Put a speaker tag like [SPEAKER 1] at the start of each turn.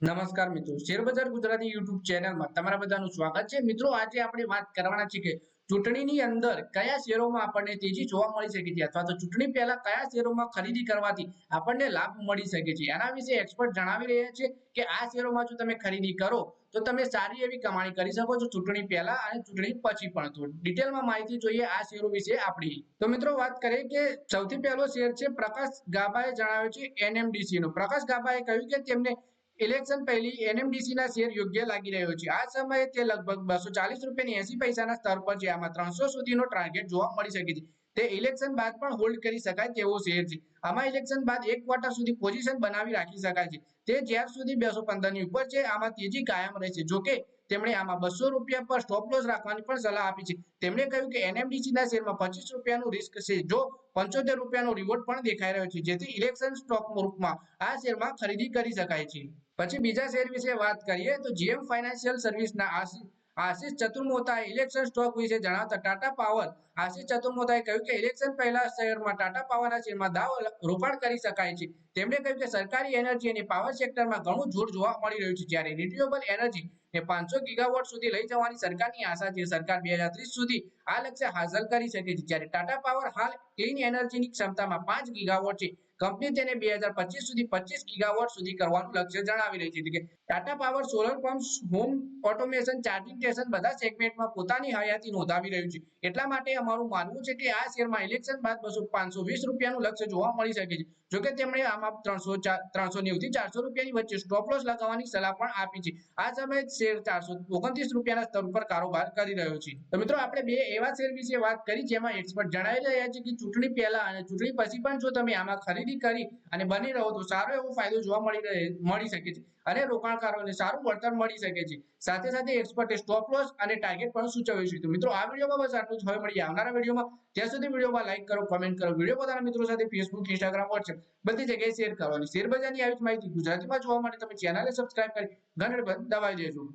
[SPEAKER 1] નમસ્કાર મિત્રો. શેરબજાર ગુજરાતી યુટ્યુબ ચેનલમાં તમારા બધાનું સ્વાગત છે. મિત્રો, આજે આપણે વાત કરવાના છે કે ચૂંટણીની અંદર કયા શેરોમાં આપણને તેજી જોવા મળી શકે છે અથવા તો ચૂંટણી પહેલા કયા શેરોમાં ખરીદી કરવાથી આપણને લાભ મળી શકે છે? એના વિશે એક્સપર્ટ જણાવી રહ્યા છે કે આ શેરોમાં જો તમે ખરીદી કરો, તો તમે સારી એવી કમાણી કરી શકો છો ચૂંટણી પહેલા અને ચૂંટણી પછી પણ. તો ડિટેલમાં માહિતી જોઈએ આ શેરો વિશે આપણી. તો મિત્રો, વાત કરીએ કે સૌથી પહેલો શેર છે પ્રકાશ ગાબાએ જણાવ્યું છે એનએમડીસી નો પ્રકાશ ગાબાએ કહ્યું કે તેમને ઇલેક્શન પહેલી એનએમડીસી ના શેર યોગ્ય લાગી રહ્યો છે. આ સમયે તે લગભગ બસો ચાલીસ રૂપિયાની એસી પૈસાના સ્તર પર છે. આમાં ત્રણસો સુધીનો ટાર્ગેટ જોવા મળી શકે છે. તે ઇલેક્શન બાદ પણ હોલ્ડ કરી શકાય તેવો શેર છે. આમાં ઇલેક્શન બાદ એક ક્વાર્ટર સુધી પોઝિશન બનાવી રાખી શકાય છે. તે જ્યાર સુધી બેસો પંદરની ઉપર છે. આમાં તેજી કાયમ રહેશે. જોકે તેમણે આમાં બસો રૂપિયા પર સ્ટોપ લોસ રાખવાની પણ સલાહ આપી છે. તેમણે કહ્યું કે એનએમડીસીના શેરમાં પચીસ રૂપિયાનું રિસ્ક છે. જો પંચોતેર રૂપિયાનો રિવોર્ડ પણ દેખાઈ રહ્યો છે, જેથી ઇલેક્શન સ્ટોક રૂપમાં આ શેરમાં ખરીદી કરી શકાય છે. પછી બીજા શેર વિશે વાત કરીએ તો જીએમ ફાઇનાન્શિયલ સર્વિસના આશિષ આશિષ ચતુર્મોતાએ ઇલેક્શન સ્ટોક વિશે જણાવતા ટાટા પાવર, આશિષ ચતુર્મોતાએ કહ્યું કે ઇલેક્શન પહેલા શહેરમાં ટાટા પાવરના શેરમાં દાવ રોકાણ કરી શકાય છે. તેમણે કહ્યું કે સરકારી એનર્જી અને પાવર સેક્ટરમાં ઘણું જોર જોવા મળી રહ્યું છે. જ્યારે રિન્યુએબલ એનર્જી ને પાંચસો ગીગાવોટ સુધી લઈ જવાની સરકારની આશા છે. સરકાર બે હજાર ત્રીસ સુધી આ લક્ષ્ય હાંસલ કરી શકે છે. જ્યારે ટાટા પાવર હાલ ક્લીન એનર્જીની ક્ષમતામાં પાંચ ગીગાવોટ છે. કંપની તેને બે હજાર પચીસ સુધી પચીસ ગીગાવોટ સુધી કરવાનું લક્ષ્ય જણાવી રહી છે. કે Tata power solar pump home automation charging station બધા સેગમેન્ટમાં પોતાની હયાતી નોંધાવી રહ્યું છે. એટલા માટે અમારું માનવું છે કે આ શેરમાં ઇલેક્શન બાદ બસો પાંચસો વીસ રૂપિયાનું લક્ષ્ય જોવા મળી શકે છે. જોકે તેમણે આમાં ત્રણસો ત્રણસો નેવથી ચારસો રૂપિયાની વચ્ચે સ્ટોપ લોસ લગાવવાની સલાહ પણ આપી છે. આ સમયે શેર ચારસો ઓગણત્રીસ રૂપિયાના સ્તર ઉપર કારોબાર કરી રહ્યો છે. તો મિત્રો, આપણે બે એવા શેર વિશે વાત કરી જેમાં એક્સપર્ટ જણાવી રહ્યા છે કે ચૂંટણી પહેલા અને ચૂંટણી પછી પણ જો તમે આમાં ખરીદી કરી અને બની રહો તો સારો એવો ફાયદો જોવા મળી મળી શકે છે અને રોકાણકારોને સારું વળતર મળી શકે છે. સાથે સાથે એક્સપર્ટે સ્ટોપ લોસ અને ટાર્ગેટ પણ સૂચવ્યું છે. તો મિત્રો, આ વિડીયોમાં બસ આટલું જ. હવે મળીએ આવનારા વિડીયોમાં. ત્યાં સુધી વિડીયોમાં લાઈક કરો કમેન્ટ કરો. વીડિયો પોતાના મિત્રો સાથે ફેસબુક ઇન્સ્ટાગ્રામ વોટ્સએપ બધી જગ્યાએ શેર કરો અને શેર બજારની આવી માહિતી ગુજરાતીમાં જોવા માટે તમે ચેનલને સબસ્ક્રાઇબ કરી ઘંટડી દબાવી દેજો.